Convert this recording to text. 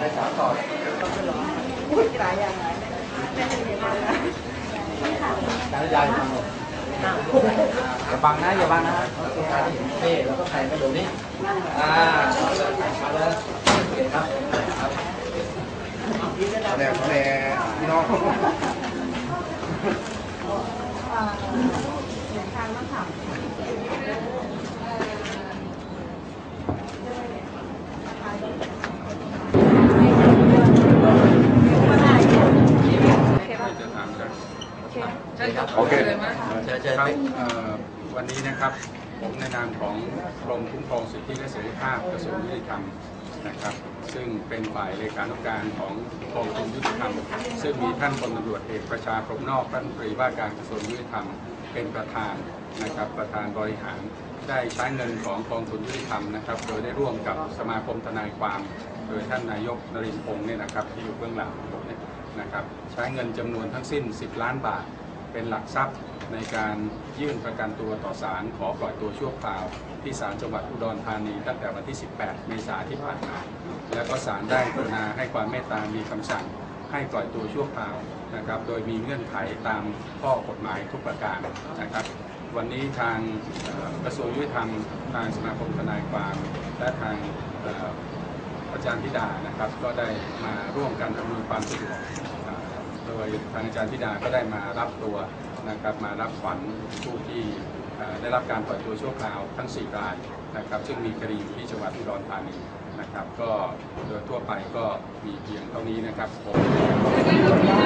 ไปสาวต่อหลายอย่างหลายการยายทำหมดอย่าบังนะอย่าบังนะโอเคครับเท่แล้วก็ใส่กระดูนี้อ่ามาเลยครับครับแหน่แหน่น้องทางมะขาม โอเคเชิญเชิญครับไปเอ่อวันนี้นะครับผมในนามของกรมคุ้มครองสิทธิและเสรีภาพกระทรวงยุติธรรมนะครับ ซึ่งเป็นฝ่ายเลขานุการของกองทุนยุติธรรม ซึ่งมีท่านพลตำรวจเอกประชาพรหมนอกรัฐมนตรีว่าการกระทรวงยุติธรรมเป็นประธานนะครับประธานบริหารได้ใช้เงินของกองทุนยุติธรรมนะครับ โดยได้ร่วมกับสมาคมทนายความ โดยท่านนายกนรินทร์พงศ์เนี่ยนะครับที่อยู่เบื้องหลังผมเนี่ยนะครับใช้เงินจำนวนทั้งสิ้น 10 ล้านบาท เป็นหลักทรัพย์ในการยื่นประกันตัวต่อศาลขอปล่อยตัวชั่วคราวที่ศาลจังหวัดอุดรธานีตั้งแต่วันที่ 18 เมษายนที่ผ่านมา แล้วก็ศาลได้กรุณาให้ความเมตตามีคำสั่งให้ปล่อยตัวชั่วคราวนะครับ โดยมีเงื่อนไขตามข้อกฎหมายทุกประการนะครับ วันนี้ทางกระทรวงยุติธรรมทางสมาคมทนายความและทางอาจารย์ธิดานะครับ ก็ได้มาร่วมกันอำนวยความสะดวกอ่าโด ยทางอาจารย์ธิดาก็ได้มารับตัวนะครับมารับขวัญผู้ที่ได้รับการปล่อยตัวชั่วคราวทั้ง 4 รายนะครับซึ่งมีคดีอยู่ที่จังหวัดอุดรธานีนะครับ ก็โดยทั่วไปก็มีเพียงเท่านี้นะครับผม